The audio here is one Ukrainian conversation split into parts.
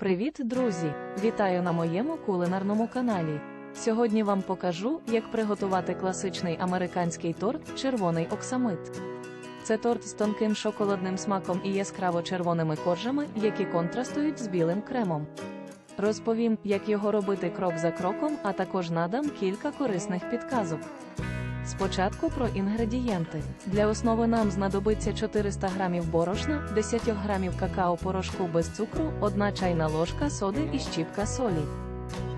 Привіт, друзі! Вітаю на моєму кулінарному каналі. Сьогодні вам покажу, як приготувати класичний американський торт червоний оксамит. Це торт з тонким шоколадним смаком і яскраво червоними коржами, які контрастують з білим кремом. Розповім, як його робити крок за кроком, а також надам кілька корисних підказок. Спочатку про інгредієнти. Для основи нам знадобиться 400 г борошна, 10 г какао-порошку без цукру, 1 чайна ложка соди і щіпка солі.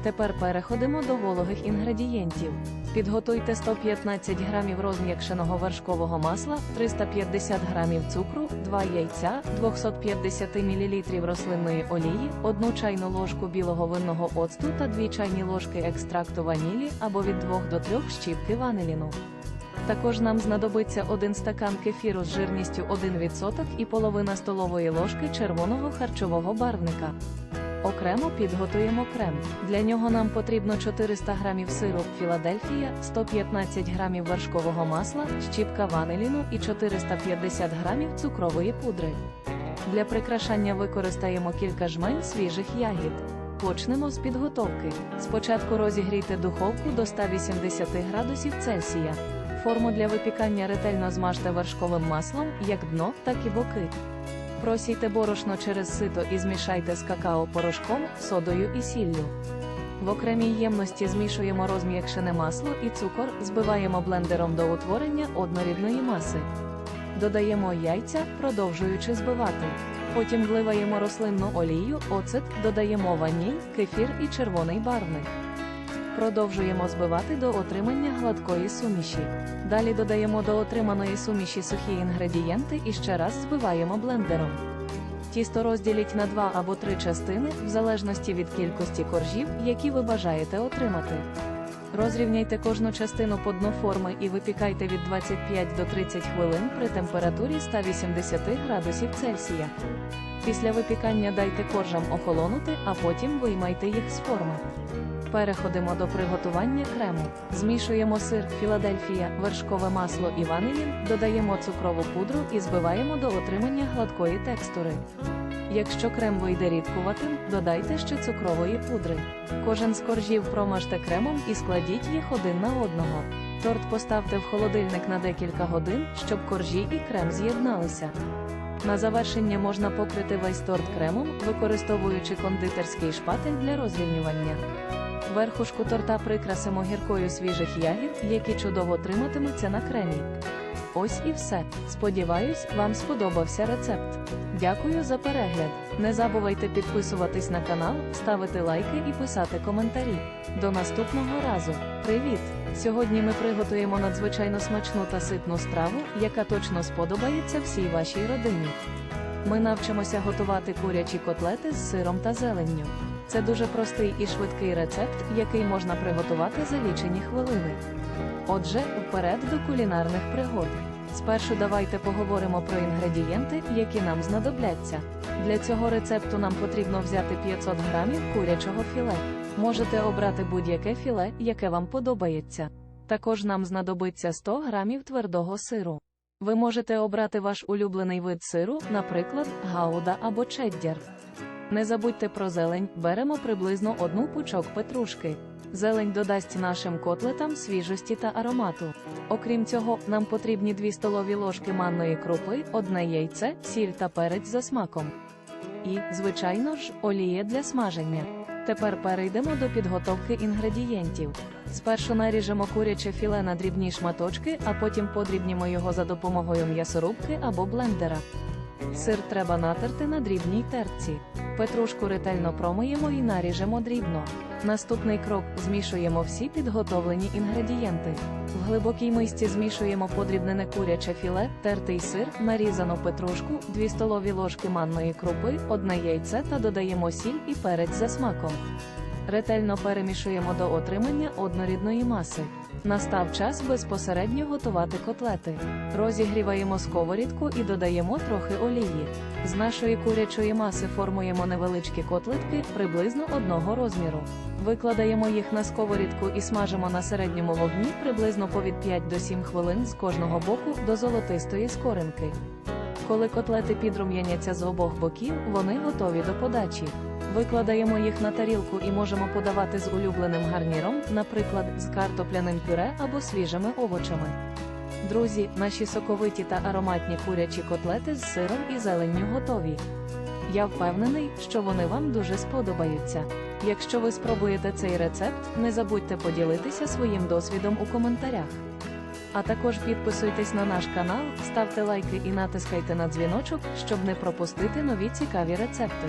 Тепер переходимо до вологих інгредієнтів. Підготуйте 115 г розм'якшеного вершкового масла, 350 г цукру, 2 яйця, 250 мл рослинної олії, 1 чайну ложку білого винного оцту та 2 чайні ложки екстракту ванілі або від 2 до 3 щіпки ваниліну. Також нам знадобиться 1 стакан кефіру з жирністю 1% і половина столової ложки червоного харчового барвника. Окремо підготуємо крем. Для нього нам потрібно 400 г сиру Філадельфія, 115 г вершкового масла, щіпка ваниліну і 450 г цукрової пудри. Для прикрашання використаємо кілька жмень свіжих ягід. Почнемо з підготовки. Спочатку розігрійте духовку до 180 градусів Цельсія. Форму для випікання ретельно змажте вершковим маслом, як дно, так і боки. Просійте борошно через сито і змішайте з какао-порошком, содою і сіллю. В окремій ємності змішуємо розм'якшене масло і цукор, збиваємо блендером до утворення однорідної маси. Додаємо яйця, продовжуючи збивати. Потім вливаємо рослинну олію, оцет, додаємо ваніль, кефір і червоний барвник. Продовжуємо збивати до отримання гладкої суміші. Далі додаємо до отриманої суміші сухі інгредієнти і ще раз збиваємо блендером. Тісто розділіть на два або три частини, в залежності від кількості коржів, які ви бажаєте отримати. Розрівняйте кожну частину по дну форми і випікайте від 25 до 30 хвилин при температурі 180 градусів Цельсія. Після випікання дайте коржам охолонути, а потім виймайте їх з форми. Переходимо до приготування крему. Змішуємо сир, Філадельфія, вершкове масло і ванилін, додаємо цукрову пудру і збиваємо до отримання гладкої текстури. Якщо крем вийде рідкуватим, додайте ще цукрової пудри. Кожен з коржів промажте кремом і складіть їх один на одного. Торт поставте в холодильник на декілька годин, щоб коржі і крем з'єдналися. На завершення можна покрити весь торт кремом, використовуючи кондитерський шпатель для розрівнювання. Верхушку торта прикрасимо гіркою свіжих ягід, які чудово триматимуться на кремі. Ось і все. Сподіваюсь, вам сподобався рецепт. Дякую за перегляд. Не забувайте підписуватись на канал, ставити лайки і писати коментарі. До наступного разу. Привіт! Сьогодні ми приготуємо надзвичайно смачну та ситну страву, яка точно сподобається всій вашій родині. Ми навчимося готувати курячі котлети з сиром та зеленню. Це дуже простий і швидкий рецепт, який можна приготувати за лічені хвилини. Отже, вперед до кулінарних пригод. Спершу давайте поговоримо про інгредієнти, які нам знадобляться. Для цього рецепту нам потрібно взяти 500 грамів курячого філе. Можете обрати будь-яке філе, яке вам подобається. Також нам знадобиться 100 грамів твердого сиру. Ви можете обрати ваш улюблений вид сиру, наприклад, гауда або чеддер. Не забудьте про зелень, беремо приблизно одну пучок петрушки. Зелень додасть нашим котлетам свіжості та аромату. Окрім цього, нам потрібні 2 столові ложки манної крупи, одне яйце, сіль та перець за смаком. І, звичайно ж, олія для смаження. Тепер перейдемо до підготовки інгредієнтів. Спершу наріжемо куряче філе на дрібні шматочки, а потім подрібнімо його за допомогою м'ясорубки або блендера. Сир треба натерти на дрібній терці. Петрушку ретельно промиємо і наріжемо дрібно. Наступний крок змішуємо всі підготовлені інгредієнти. В глибокій мисці змішуємо подрібнене куряче філе, тертий сир, нарізану петрушку, 2 столові ложки манної крупи, одне яйце та додаємо сіль і перець за смаком. Ретельно перемішуємо до отримання однорідної маси. Настав час безпосередньо готувати котлети. Розігріваємо сковорідку і додаємо трохи олії. З нашої курячої маси формуємо невеличкі котлетки приблизно одного розміру. Викладаємо їх на сковорідку і смажимо на середньому вогні приблизно по від 5 до 7 хвилин з кожного боку до золотистої скоринки. Коли котлети підрум'яняться з обох боків, вони готові до подачі. Викладаємо їх на тарілку і можемо подавати з улюбленим гарніром, наприклад, з картопляним пюре або свіжими овочами. Друзі, наші соковиті та ароматні курячі котлети з сиром і зеленню готові. Я впевнений, що вони вам дуже сподобаються. Якщо ви спробуєте цей рецепт, не забудьте поділитися своїм досвідом у коментарях. А також підписуйтесь на наш канал, ставте лайки і натискайте на дзвіночок, щоб не пропустити нові цікаві рецепти.